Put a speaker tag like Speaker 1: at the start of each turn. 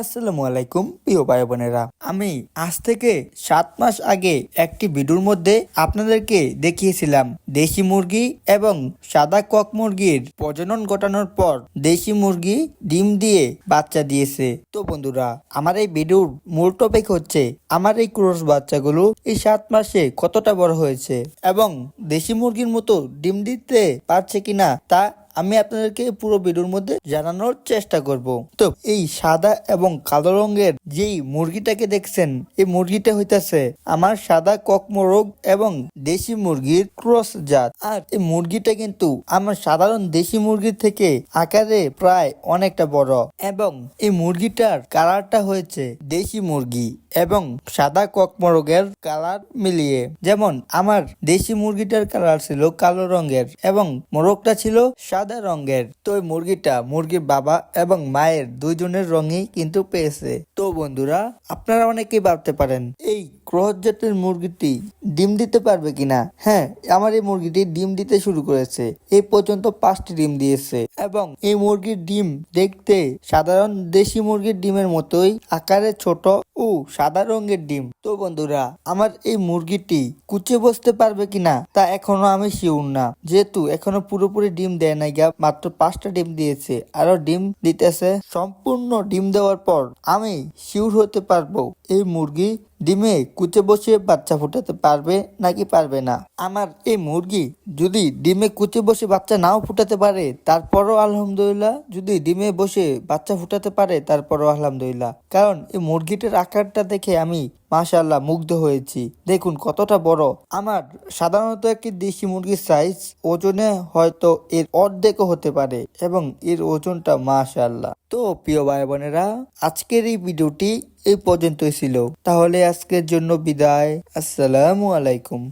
Speaker 1: আসসালামু আলাইকুম, প্রিয় ভাই বোনেরা আমি আজ থেকে সাত মাস আগে একটি ভিডিওর মধ্যে আপনাদেরকে দেখিয়েছিলাম। দেশি মুরগি এবং সাদা কক মুরগির প্রজনন ঘটানোর পর দেশি মুরগি ডিম দিয়ে বাচ্চা দিয়েছে। তো বন্ধুরা, আমার এই ভিডিওর মূল টপিক হচ্ছে, আমার এই ক্রোশ বাচ্চাগুলো এই সাত মাসে কতটা বড় হয়েছে এবং দেশি মুরগির মতো ডিম দিতে পারছে কিনা তা আমি আপনাদেরকে পুরো ভিডিওর মধ্যে জানানোর চেষ্টা করব। তো এই সাদা এবং কালো রঙের যেই মুরগিটাকে দেখছেন, এই মুরগিটা হইতাছে আমার সাদা কক মোরগ এবং দেশি মুরগির ক্রস জাত। আর এই মুরগিটা কিন্তু আমার সাধারণ দেশি মুরগির থেকে আকারে প্রায় অনেকটা বড়। এবং এই মুরগিটার কালারটা হয়েছে দেশি মুরগি এবং সাদা কক মোরগের কালার মিলিয়ে। যেমন আমার দেশি মুরগিটার কালার ছিল কালো রঙের এবং মোরগটা ছিল সাদা রঙের। তো মুরগিটা মুরগির বাবা এবং মায়ের দুইজনের রঙই কিন্তু পেয়েছে। তো বন্ধুরা, আপনারা অনেকেই ভাবতে পারেন, এই ক্রস জাতের মুরগিটি ডিম দিতে পারবে কিনা? হ্যাঁ আমার এই মুরগিটি ডিম দিতে শুরু করেছে। এই পর্যন্ত পাঁচটি ডিম দিয়েছে এবং এই মুরগির ডিম দেখতে সাধারণ দেশি মুরগির ডিমের মতোই আকারে ছোট ও সাদা রঙের ডিম। তো বন্ধুরা, আমার এই মুরগিটি কুচে বসতে পারবে কিনা তা এখনও আমি শিওর না। যেহেতু এখনও পুরোপুরি ডিম দেয় নাই গা, মাত্র পাঁচটা ডিম দিয়েছে। আরও ডিম দিতেছে, সম্পূর্ণ ডিম দেওয়ার পর আমি শিওর হতে পারব এই মুরগি ডিমে কুচে বসে বাচ্চা ফুটাতে পারবে নাকি পারবে না? আমার এই মুরগি যদি ডিমে কুচে বসে বাচ্চা নাও ফুটাতে পারে, তারপরও আলহামদুলিল্লাহ। যদি ডিমে বসে বাচ্চা ফুটাতে পারে, তারপরও আলহামদুলিল্লাহ। কারণ এই মুরগিটার আকারটা দেখে আমি মাশাল্লাহ মুগ্ধ হয়েছি। দেখুন কতটা বড়। আমার সাধারণত একটি দেশি মুরগির সাইজ ওজনে হয়তো এর অর্ধেকও হতে পারে এবং এর ওজনটা মাশাল্লাহ তো প্রিয় ভাই বোনেরা আজকের এই ভিডিওটি এই পর্যন্তই ছিল। তাহলে আজকের জন্য বিদায়। আসসালামু আলাইকুম।